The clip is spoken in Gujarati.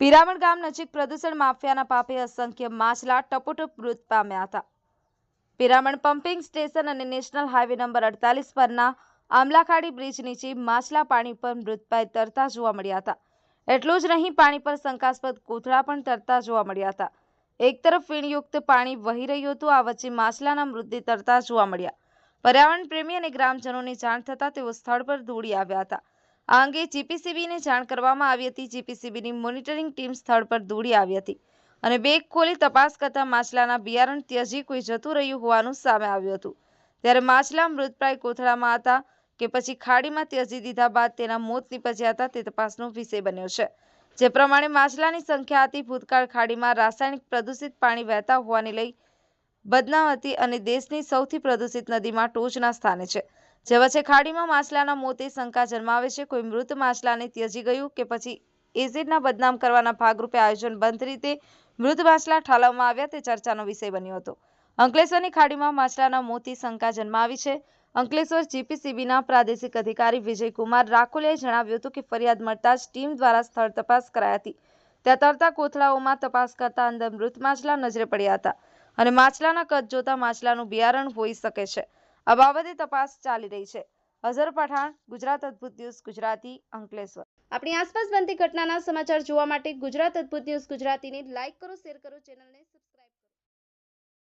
પિરામણ ગામ નજીક પ્રદૂષણ માફિયાના પાપે અસંખ્ય માછલા ટપોટપ મૃત પામ્યા હતા. પિરામણ પમ્પિંગ સ્ટેશન અને નેશનલ હાઈવે નંબર અડતાલીસ પરના આમલાખાડી બ્રિજ નીચે માછલા પાણી પર મૃતપાય તરતા જોવા મળ્યા હતા. એટલું જ નહીં, પાણી પર શંકાસ્પદ કોથળા પણ તરતા જોવા મળ્યા હતા. એક તરફ ફીણયુક્ત પાણી વહી રહ્યું હતું, આ વચ્ચે માછલાના મૃતદેહ તરતા જોવા મળ્યા. પર્યાવરણ પ્રેમી અને ગ્રામજનોને જાણ થતાં તેઓ સ્થળ પર દોડી આવ્યા હતા. આ અંગે જીપીસીબીને જાણ કરવામાં આવી હતી. જીપીસીબીની મોનિટરિંગ ટીમ સ્થળ પર દોડી આવી હતી અને બેગ ખોલી તપાસ કરતા માછલાના બિયારણ ત્યજી કોઈ જતું રહ્યું હોવાનું સામે આવ્યું હતું. ત્યારે માછલા મૃતપ્રાય કોથળામાં હતા કે પછી ખાડીમાં ત્યજી દીધા બાદ તેના મોત નીપજ્યા હતા તે તપાસનો વિષય બન્યો છે. જે પ્રમાણે માછલાની સંખ્યા હતી, ભૂતકાળ ખાડીમાં રાસાયણિક પ્રદૂષિત પાણી વહેતા હોવાને લઈ બદનાવતી અને દેશની સૌથી પ્રદૂષિત નદીમાં ટોચના સ્થાને છે. જે ખાડીમાં માછલાના મોતે શંકા જન્માવે છે. કોઈ મૃત માછલાને ત્યજી ગયું કે પછી એસિડના બદનામ કરવાના ભાગરૂપે આયોજન બંધ રીતે મૃત માછલા ઠાલવવામાં આવ્યા તે ચર્ચાનો વિષય બન્યો હતો. અંકલેશ્વરની ખાડીમાં માછલાના મોતી શંકા જન્માવી છે. અંકલેશ્વર જીપીસીબીના પ્રાદેશિક અધિકારી વિજયકુમાર રાખોલિયાએ જણાવ્યું હતું કે ફરિયાદ મળતા જ ટીમ દ્વારા સ્થળ તપાસ કરાઈ હતી. ત્યાં તરતા કોથળાઓમાં તપાસ કરતા અંદર મૃત માછલા નજરે પડ્યા હતા અને માછલાના કદ જોતા માછલાનું બિયારણ હોઈ શકે છે. આ બાબતે તપાસ ચાલી રહી છે. અઝર પઠાણ, ગુજરાત અદ્ભુત ન્યૂઝ, ગુજરાતી, અંકલેશ્વર. આપણી આસપાસ બનતી ઘટનાના સમાચાર જોવા માટે ગુજરાત અદ્ભુત ન્યૂઝ ગુજરાતીને લાઇક કરો, શેર કરો, ચેનલને સબસ્ક્રાઇબ